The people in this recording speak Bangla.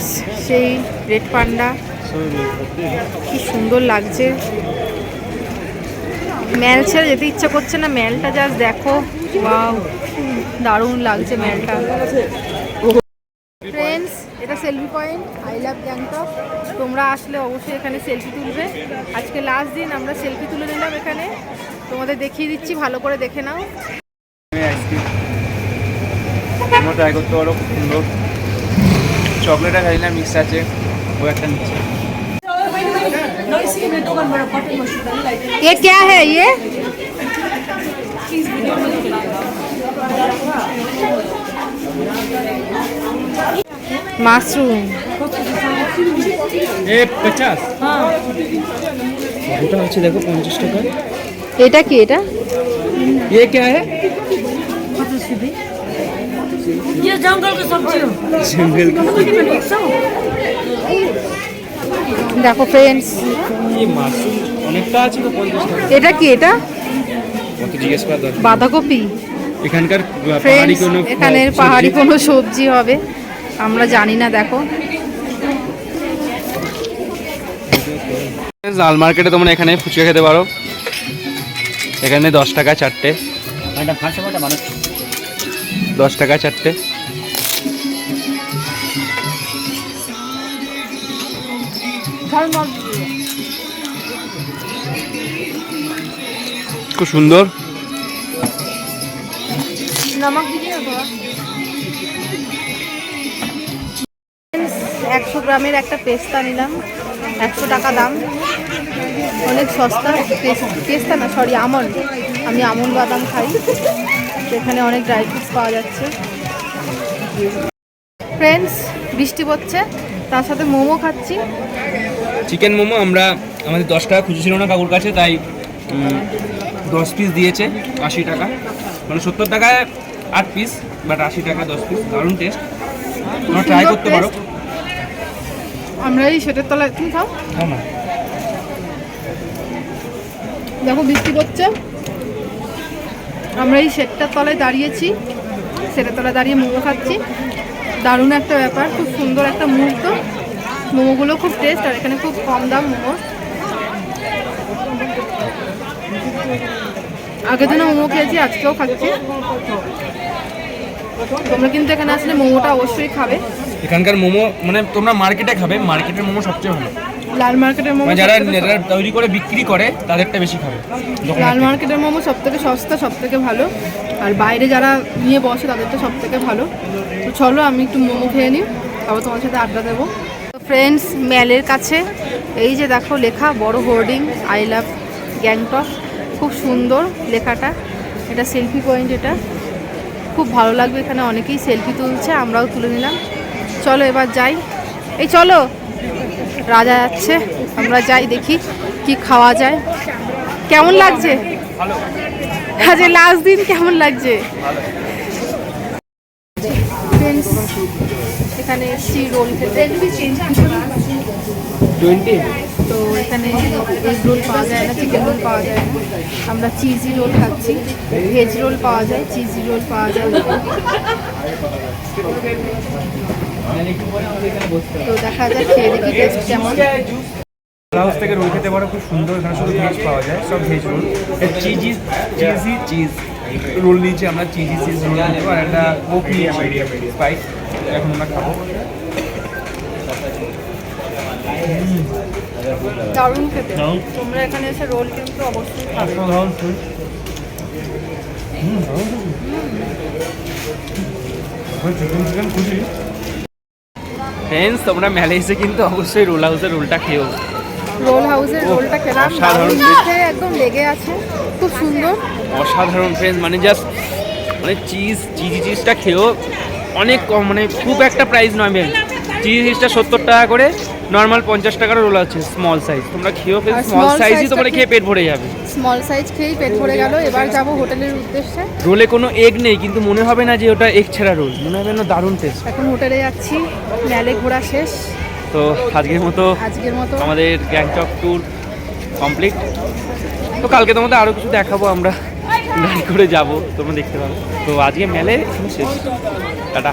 ফ্রেন্ডস সেই রেড পান্ডা। কি সুন্দর লাগছে। ম্যাল ছেড়ে যেতে ইচ্ছা করছে না, ম্যালটা জাস্ট দেখো। ওয়াও দারুণ লাগছে ম্যালটা। ফ্রেন্ডস এটা selfie point I love Gangtok তোমরা আসলে অবশ্যই এখানে সেলফি তুলবে। আজকে লাস্ট দিন আমরা সেলফি তুলে নিলাম এখানে। তোমাদের দেখিয়ে দিচ্ছি, ভালো করে দেখে নাও। ট্রাই করতে পারো খুব সুন্দর। চকলেটটা খাই না মিক্স আছে ও একটা নিচ্ছে ये क्या है ये মাশরুম এ পচাশ ওটা হচ্ছে দেখো পঞ্চাশ টাকা এটা কি এটা ये क्या है ये जंगल की सब्जी हो जंगल एक सौ দেখো ফ্রেন্ডস কি মাশরুম অনেকটা আছে তো পঞ্চাশ টাকা এটা কি এটা কত জিজ্ঞেস করা দরকার বাঁধাকপি এখানকার পাহাড়ি ফ্রেন্ডস কোনো এখানের সবজি। পাহাড়ি কোনো সবজি হবে আমরা জানি না দেখো লাল মার্কেটে তোমরা এখানে ফুচকা খেতে পারো এখানে দশ টাকা চারটে দশ টাকা চারটে। খুব সুন্দর। একশো গ্রামের একটা পেস্তা নিলাম। একশো টাকা দাম। অনেক সস্তা। পেস- পেস্তা না সরি আমন্ড। আমি আমন্ড বাদাম খাই। এখানে অনেক ড্রাই ফ্রুটস পাওয়া যাচ্ছে। ফ্রেন্ডস বৃষ্টি পড়ছে তার সাথে মোমো খাচ্ছি। চিকেন মোমো আমরা আমাদের দশ টাকা খুঁজে ছিল না কাকুর কাছে তাই দশ পিস দিয়েছে আশি টাকা। মানে সত্তর টাকায় আট পিস বাট আশি টাকা দশ পিস দারুণ টেস্ট তোমরা ট্রাই করতে পারো। আমরা এই সেটের তলায় তুমি খাও না। দেখো বৃষ্টি পড়ছে। আমরা এই শেডটার তলায় দাঁড়িয়েছি, সেটার তলায় দাঁড়িয়ে মোমো খাচ্ছি। দারুণ একটা ব্যাপার, খুব সুন্দর একটা মুহূর্ত। মোমোগুলো খুব টেস্ট আর এখানে খুব কম দাম মোমো। আগের দিনও মোমো খেয়েছি, আজকেও খাচ্ছি। তোমরা কিন্তু এখানে আসলে মোমোটা অবশ্যই খাবে। এখানকার মোমো মানে তোমরা মার্কেটে খাবে, মার্কেটের মোমো সবচেয়ে ভালো। লাল মার্কেটের মোমো মানে যারা তৈরি করে বিক্রি করে তাদেরটা বেশি খাবে। লাল মার্কেটের মোমো সব থেকে সস্তা সব থেকে ভালো। আর বাইরে যারা নিয়ে বসে তাদেরটা সব থেকে ভালো। তো চলো আমি একটু মোমো খেয়ে নিই। তারপর তোমার সাথে আড্ডা দেবো। ফ্রেন্ডস ম্যালের কাছে। এই যে দেখো লেখা বড় হোর্ডিং আই লাভ গ্যাংটক। খুব সুন্দর লেখাটা। এটা সেলফি পয়েন্ট এটা। খুব ভালো লাগবে এখানে অনেকেই সেলফি তুলছে আমরাও তুলে নিলাম। চলো এবার যাই। এই চলো! রাজা যাচ্ছে। আমরা যাই দেখি কি খাওয়া যায়। কেমন লাগছে? আজ লাস্ট দিন কেমন লাগছে? এখানে এসছি রোল খেতে। তো এখানে এগ রোল পাওয়া যায় না চিকেন রোল পাওয়া যায় না। আমরা চিজি রোল খাচ্ছি। ভেজ রোল পাওয়া যায় চিজি রোল পাওয়া যায়। তো দেখা যাক খেয়ে দেখি টেস্ট কেমন। হাউস থেকে রোল খেতে পারো খুব সুন্দর এখানে শুধু ভেজ পাওয়া যায় সব veg roll cheesy cheesy cheese roll নিয়েছি আমরা চিজি চিজ রোল নেব আর একটা কোক নিয়েছি স্পাইস এখন আমরা খাব। দারুণ খেতে। তোমরা এখানে এসে রোল কিন্তু অবশ্যই খাবে। ফুড চিকেন চিকেন খুশি। ফ্রেন্ডস তোমরা মেলে এসে কিন্তু অবশ্যই রোল হাউসের রোলটা খেয়েও। রোল হাউসের রোলটা খেলাম। সাধারণ দারুণ একদম লেগে আছে। খুব সুন্দর। অসাধারণ ফ্রেন্ডস মানে জাস্ট মানে চিজ চিজি চিজটা খেয়েও অনেক কম মানে খুব একটা প্রাইস নয় চিজি চিজটা সত্তর টাকা করে নর্মাল পঞ্চাশ টাকার রোল আছে স্মল সাইজ তোমরা খেয়েও আর স্মল সাইজই তোমরা খেয়ে পেট ভরে যাবে। স্মল সাইজ খেয়েই পেট ভরে গেল। এবার যাব হোটেলের উদ্দেশ্যে। রোলে কোনো এগ নেই কিন্তু মনে হবে না যে ওটা এগ ছাড়া রোল মনে হবে না দারুণ টেস্ট এখন হোটেলে যাচ্ছি। ম্যালে ঘোরা শেষ। তো আজকের মতো আজকের মতো। আমাদের গ্যাংটক ট্যুর কমপ্লিট তো কালকে তোমাদের আরও কিছু দেখাবো আমরা গাড়ি করে যাব। তোমরা দেখতে পাবো। তো আজকে মেলে শেষ। টাটা।